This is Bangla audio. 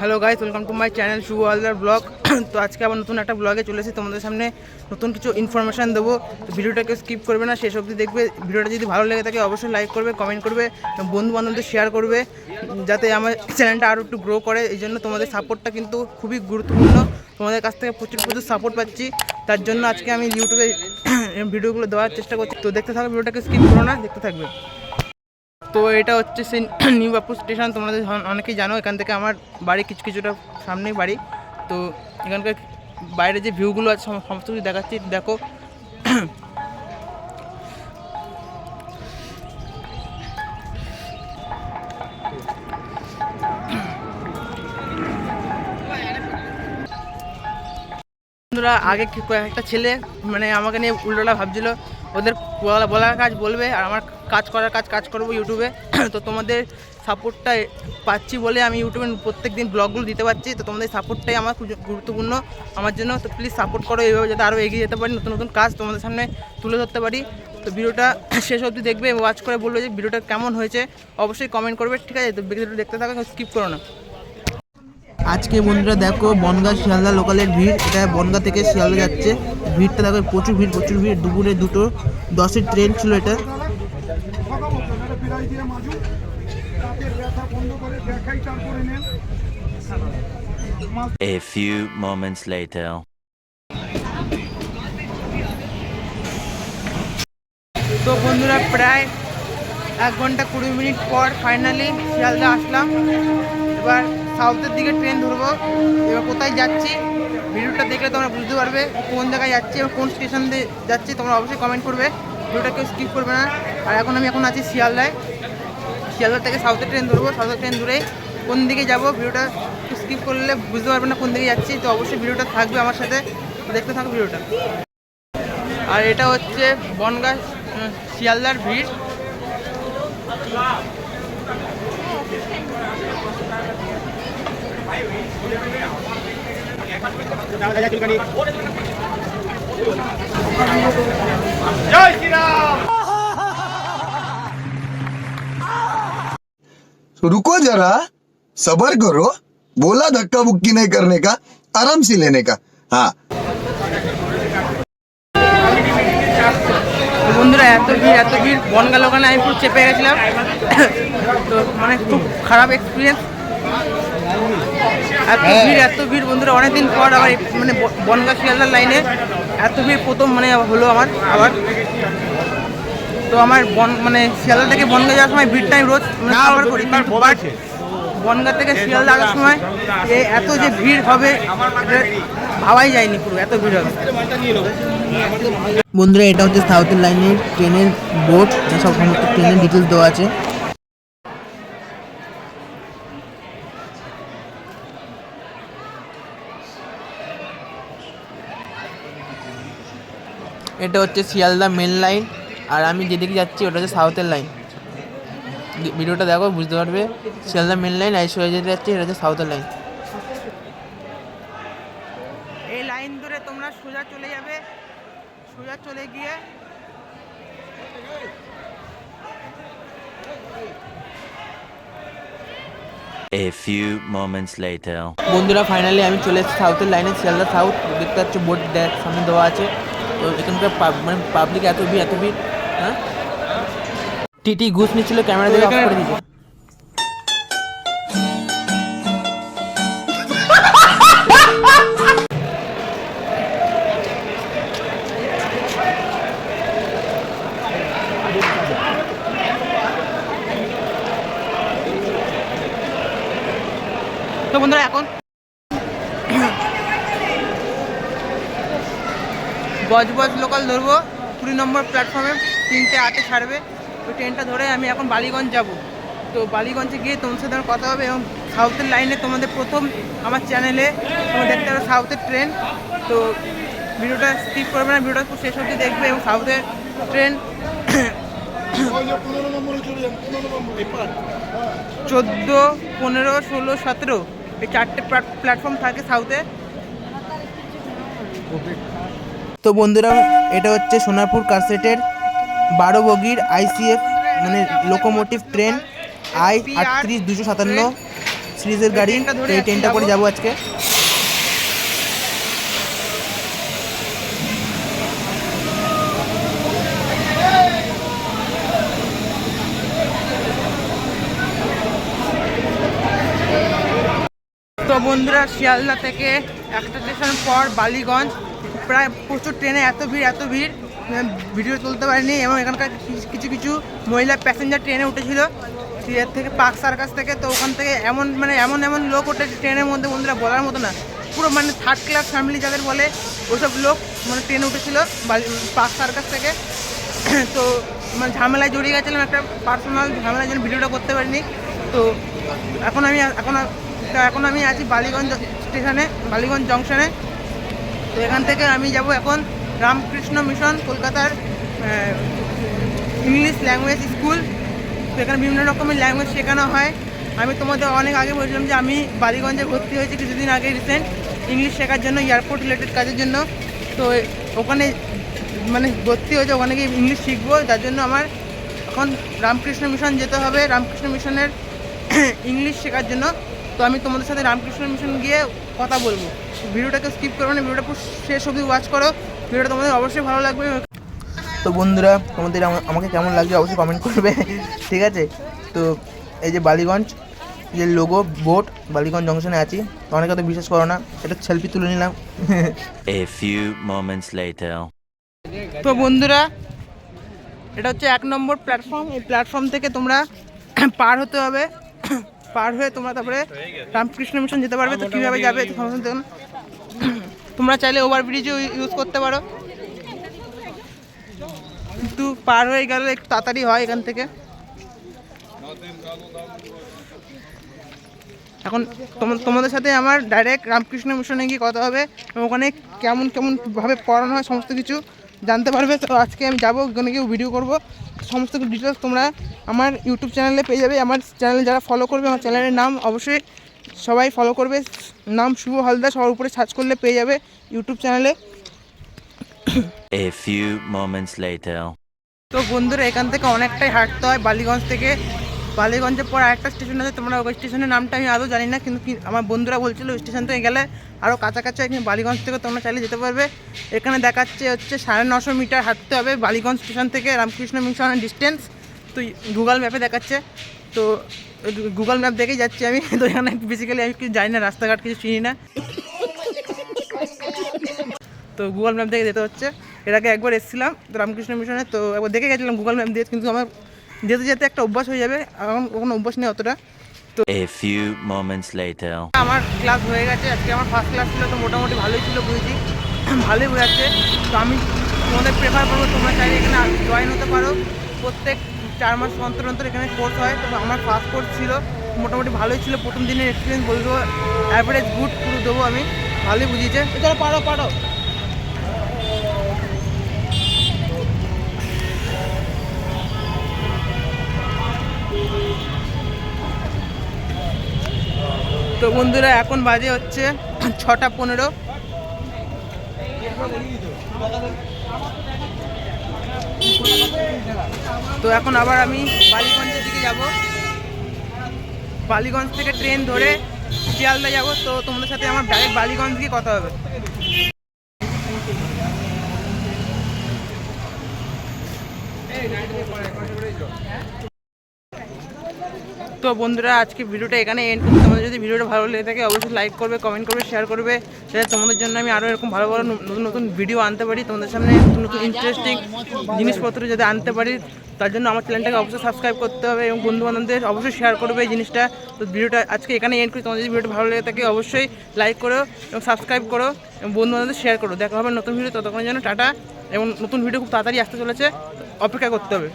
Hello guys, welcome to my channel Shubho Haldar blog. তো আজকে আবার নতুন একটা ব্লগে চলে এসেছি। তোমাদের সামনে নতুন কিছু ইনফরমেশান দেবো। তো ভিডিওটাকে স্কিপ করবে না, শেষ অবধি দেখবে। ভিডিওটা যদি ভালো লেগে থাকে, অবশ্যই লাইক করবে কমেন্ট করবে বন্ধু বান্ধবদের শেয়ার করবে, যাতে আমার চ্যানেলটা আরও একটু গ্রো করে। এই জন্য তোমাদের সাপোর্টটা কিন্তু খুবই গুরুত্বপূর্ণ। তোমাদের কাছ থেকে প্রচুর প্রচুর সাপোর্ট পাচ্ছি। তার জন্য আজকে আমি ইউটিউবে ভিডিওগুলো দেওয়ার চেষ্টা করছি। তো দেখতে থাকবে ভিডিওটাকে স্কিপ করো না, দেখতে থাকবে। তো এটা হচ্ছে সেই নিউ বাপুর স্টেশন তোমাদের অনেকেই জানো, এখান থেকে আমার বাড়ি কিছু কিছুটা সামনেই বাড়ি। তো এখানকার বাইরে যে ভিউগুলো আছে সমস্ত কিছু দেখাচ্ছি। দেখো। আগে কয়েকটা ছেলে মানে আমাকে নিয়ে উল্টোলা ভাবছিল ওদের বলা বলার কাজ বলবে আর আমার কাজ করার কাজ কাজ করব ইউটিউবে। তো তোমাদের সাপোর্টটা পাচ্ছি বলে আমি ইউটিউবে প্রত্যেক দিন ব্লগগুলো দিতে পারছি। তো তোমাদের সাপোর্টটাই আমার খুব গুরুত্বপূর্ণ। আমার জন্য তো প্লিজ সাপোর্ট করো এইভাবে যাতে আরও এগিয়ে যেতে পারি, নতুন নতুন কাজ তোমাদের সামনে তুলে ধরতে পারি। তো ভিডিওটা শেষ অবধি দেখবে ওয়াচ করে বলবে যে ভিডিওটা কেমন হয়েছে। অবশ্যই কমেন্ট করবে, ঠিক আছে? তো ভিডিওটা দেখতে থাকো স্কিপ করো না। আজকে বন্ধুরা দেখো বনগা শিয়ালদা লোকালের ভিড়। এটা বনগা থেকে শিয়ালদা যাচ্ছে। ভিড়টা দেখো প্রচুর ভিড় প্রচুর ভিড়। দুপুরে দুটো দশের ট্রেন ছিল এটা। A few moments later. তো বন্ধুরা প্রায় এক ঘণ্টা কুড়ি মিনিট পর ফাইনালি শিয়ালদা আসলাম। এবার সাউথের দিকে ট্রেন ধরবো। এবার কোথায় যাচ্ছি ভিডিওটা দেখলে তোমরা বুঝতে পারবে কোন জায়গায় যাচ্ছি এবং কোন স্টেশন দিয়ে যাচ্ছি তোমরা অবশ্যই কমেন্ট করবে। ভিডিওটা কেউ স্কিপ করবে না। আর এখন আমি এখন আছি শিয়ালদায়। শিয়ালদা থেকে সাউথের ট্রেন ধরবো সাউথের ট্রেন ধরে কোন দিকে যাব ভিডিওটা স্কিপ করলে বুঝতে পারবে না কোন দিকে যাচ্ছি। তো অবশ্যই ভিডিওটা থাকবে আমার সাথে। দেখতে থাকো ভিডিওটা। আর এটা হচ্ছে বনগাঁ উম, শিয়ালদার ভিড়। तो रुको जरा सबर करो बोला धक्का बुक्की नहीं करने का आराम से लेने का हाँ তো বন্ধুরা এত ভিড় এত ভিড় বনগাল ওখানে আমি পুরো চেপে গেছিলাম তো মানে খুব খারাপ এক্সপিরিয়েন্স এত ভিড় এত ভিড় বন্ধুরা অনেকদিন পর আবার মানে বনগা শিয়ালদার লাইনে এত ভিড় প্রথম মানে হলো আমার আবার। তো আমার বন মানে শিয়ালদা থেকে বনগা যাওয়ার সময় ভিড়টা আমি রোজ মানে কভার করি বনগা থেকে শিয়ালদা আসার সময় এই এত যে ভিড় হবে ভাবাই যায়নি পুরো এত ভিড় হবে। বন্ধুরা এটা হচ্ছে সাউথের লাইনের ট্রেনের বোর্ড সব সমস্ত ট্রেনের ডিটেলস দেওয়া আছে। এটা হচ্ছে শিয়ালদা মেন লাইন আর আমি যেদিকে যাচ্ছি ওটা হচ্ছে সাউথের লাইন ভিডিওটা দেখো বুঝতে পারবে? শিয়ালদা মেন লাইন আর সোজা যেতে যাচ্ছি এটা হচ্ছে সাউথের লাইন এই লাইন ধরে তোমরা সোজা চলে যাবে। সোজা চলে গিয়ে A few moments later. বন্ধুরা ফাইনালি আমি চলে এসেছি সাউথের লাইনে শিয়ালদা সাউথ দেখতে পাচ্ছি বোর্ড দেখ সামনে দেওয়া আছে। তো এখানকার মানে পাবলিক এত ভিড় এত ভিড় হ্যাঁ? টিটি ঘুষ নিচ্ছিল ক্যামেরা দিয়ে অফ করে দিয়েছে। তো বন্ধুরা এখন বজবজ লোকাল ধরবো। কুড়ি নম্বর প্ল্যাটফর্মে তিনটে আটে ছাড়বে। ওই ট্রেনটা ধরে আমি এখন বালিগঞ্জ যাব। তো বালিগঞ্জে গিয়ে তোমার সাথে আমার কথা হবে এবং সাউথের লাইনে তোমাদের প্রথম আমার চ্যানেলে তোমরা দেখতে পাবে সাউথের ট্রেন তো ভিডিওটা স্কিপ করবে না, ভিডিওটা খুব শেষ অবধি দেখবে এবং সাউথের ট্রেন চোদ্দ, পনেরো, ষোলো, সতেরো এই চারটে প্ল্যাটফর্ম থাকে সাউথে তো বন্ধুরা এটা হচ্ছে সোনারপুর কাসেটের বারো বগির আইসিএফ মানে লোকোমোটিভ ট্রেন আই আটত্রিশ দুশো সাতান্ন সিরিজের গাড়ি। এই ট্রেনটা করে যাব। যাব আজকে। তো বন্ধুরা শিয়ালদা থেকে একটা স্টেশন পর বালিগঞ্জ। প্রায় প্রচুর ট্রেনে এত ভিড় এত ভিড়। ভিডিও তুলতে পারিনি এবং এখানকার কিছু- কিছু মহিলা প্যাসেঞ্জার ট্রেনে উঠেছিল। এর থেকে, পার্ক সার্কাস থেকে, তো ওখান থেকে এমন মানে এমন এমন লোক ওঠে ট্রেনের মধ্যে, বন্ধুরা বলার মতো না। পুরো মানে থার্ড ক্লাস ফ্যামিলি যাদের বলে ওসব লোক মানে ট্রেনে উঠেছিল পার্ক সার্কাস থেকে। তো মানে ঝামেলায় জড়িয়ে গেছিলাম একটা পার্সোনাল ঝামেলার জন্য ভিডিওটা করতে পারিনি। তো এখন আমি, এখন এখন আমি আছি বালিগঞ্জ স্টেশনে, বালিগঞ্জ জংশনে তো এখান থেকে আমি যাব এখন রামকৃষ্ণ মিশন, কলকাতার ইংলিশ ল্যাঙ্গুয়েজ স্কুল তো এখানে বিভিন্ন রকমের ল্যাঙ্গুয়েজ শেখানো হয়। আমি তোমাদের অনেক আগে বলছিলাম যে আমি বালিগঞ্জে ভর্তি হয়েছি কিছুদিন আগে রিসেন্ট ইংলিশ শেখার জন্য এয়ারপোর্ট রিলেটেড কাজের জন্য। তো ওখানে মানে ভর্তি হয়েছে, ওখানে গিয়ে ইংলিশ শিখব। যার জন্য আমার এখন রামকৃষ্ণ মিশন যেতে হবে। রামকৃষ্ণ মিশনের ইংলিশ শেখার জন্য। তো আমি তোমাদের সাথে রামকৃষ্ণ মিশন গিয়ে কথা বলব। ভিডিওটাকে স্কিপ করবে না ভিডিওটা পুরো শেষ অবধি ওয়াচ করো। ভিডিওটা তোমাদের অবশ্যই ভালো লাগবে। তো বন্ধুরা তোমাদের আমাকে কেমন লাগছে অবশ্যই কমেন্ট করবে ঠিক আছে? তো এই যে বালিগঞ্জ যে লোগো বোট বালিগঞ্জ জংশনে আছি। তো অনেকে তো বিশ্বাস করো না এটা সেলফি তুলে নিলাম। Few moments later. তো বন্ধুরা এটা হচ্ছে এক নম্বর প্ল্যাটফর্ম এই প্ল্যাটফর্ম থেকে তোমরা পার হতে হবে। পার হয়ে তোমরা তারপরে রামকৃষ্ণ মিশন যেতে পারবে তো কীভাবে যাবে। তোমরা চাইলে ওভার ব্রিজও ইউজ করতে পারো। কিন্তু পার হয়ে গেলে একটু তাড়াতাড়ি হয় এখান থেকে। এখন তোম- তোমাদের সাথে আমার ডাইরেক্ট রামকৃষ্ণ মিশনে গিয়ে কথা হবে ওখানে কেমন কেমন ভাবে পড়ানো হয় সমস্ত কিছু জানতে পারবে। তো আজকে আমি যাব ওখানে গিয়ে ভিডিও করব। সমস্ত কিছু ডিটেলস তোমরা আমার ইউটিউব চ্যানেলে পেয়ে যাবে। আমার চ্যানেল যারা ফলো করবে আমার চ্যানেলের নাম অবশ্যই সবাই ফলো করবে। নাম শুভ হালদার সবার উপরে সার্চ করলে পেয়ে যাবে ইউটিউব চ্যানেলে। A few moments later. তো বন্ধুরা এখান থেকে অনেকটাই হাঁটতে হয় বালিগঞ্জ থেকে। বালিগঞ্জের পর আরেকটা স্টেশন আছে তোমরা ওই স্টেশনের নামটা আমি আদৌ জানি না কিন্তু আমার বন্ধুরা বলছিল ওই স্টেশন থেকে গেলে আরও কাছাকাছি এখানে বালিগঞ্জ থেকে তোমরা চাইলে যেতে পারবে। এখানে দেখাচ্ছে হচ্ছে সাড়ে নশো মিটার হাঁটতে হবে বালিগঞ্জ স্টেশন থেকে রামকৃষ্ণ মিশনের ডিস্টেন্স তো গুগল ম্যাপে দেখাচ্ছে তো গুগল ম্যাপ দেখেই যাচ্ছি আমি। তো এখানে বেসিক্যালি আমি কিছু জানি না রাস্তাঘাট কিছু চিনি না। তো গুগল ম্যাপ দেখে যেতে হচ্ছে। এর আগে একবার এসেছিলাম তো রামকৃষ্ণ মিশনে তো একবার দেখে গেছিলাম গুগল ম্যাপ দিয়ে কিন্তু আমার যেতে যেতে একটা অভ্যাস হয়ে যাবে। এখন কোনো অভ্যাস নেই অতটা। later. আমার ক্লাস হয়ে গেছে আজকে আমার ফার্স্ট ক্লাস ছিল তো মোটামুটি ভালোই ছিল বুঝেছি ভালোই বোঝাচ্ছে। তো আমি তোমাদের প্রেফার করব তোমরা চাইলে এখানে জয়েন হতে পারো। প্রত্যেক চার মাস অন্তর অন্তর এখানে কোর্স হয়। তো আমার ফার্স্ট কোর্স ছিল, মোটামুটি ভালোই ছিল। প্রথম দিনের এক্সপিরিয়েন্স বলব অ্যাভারেজ গুড পুরো দেবো আমি। ভালোই বুঝিয়েছে। এছাড়া পারো পারো। তো বন্ধুরা, এখন বাজে হচ্ছে ছটা পনেরো। তো এখন আবার আমি বালিগঞ্জের দিকে যাব। বালিগঞ্জ থেকে ট্রেন ধরে শিয়ালদা যাব। তো তোমাদের সাথে আমার ডাইরেক্ট বালিগঞ্জ গিয়ে কথা হবে। তো বন্ধুরা, আজকে ভিডিওটা এখানে এন্ড করছি। তোমাদের যদি ভিডিওটা ভালো লেগে থাকে, অবশ্যই লাইক করবে কমেন্ট করবে শেয়ার করবে। সেটা তোমাদের জন্য আমি আরও এরকম ভালো ভালো নতুন নতুন ভিডিও আনতে পারি। তোমাদের সামনে নতুন নতুন ইন্টারেস্টিং জিনিসপত্র যাতে আনতে পারি, তার জন্য আমার চ্যানেলটাকে অবশ্যই সাবস্ক্রাইব করতে হবে এবং বন্ধু বান্ধবদের অবশ্যই শেয়ার করবে এই জিনিসটা। তো ভিডিওটা আজকে এখানে এন্ড করি। তোমাদের যদি ভিডিওটা ভালো লেগে থাকে, অবশ্যই লাইক করো এবং সাবস্ক্রাইব করো এবং বন্ধু বান্ধবদের শেয়ার করো। দেখা হবে নতুন ভিডিও ততক্ষণের জন্য টাটা। এবং নতুন ভিডিও খুব তাড়াতাড়ি আসতে চলেছে, অপেক্ষা করতে হবে।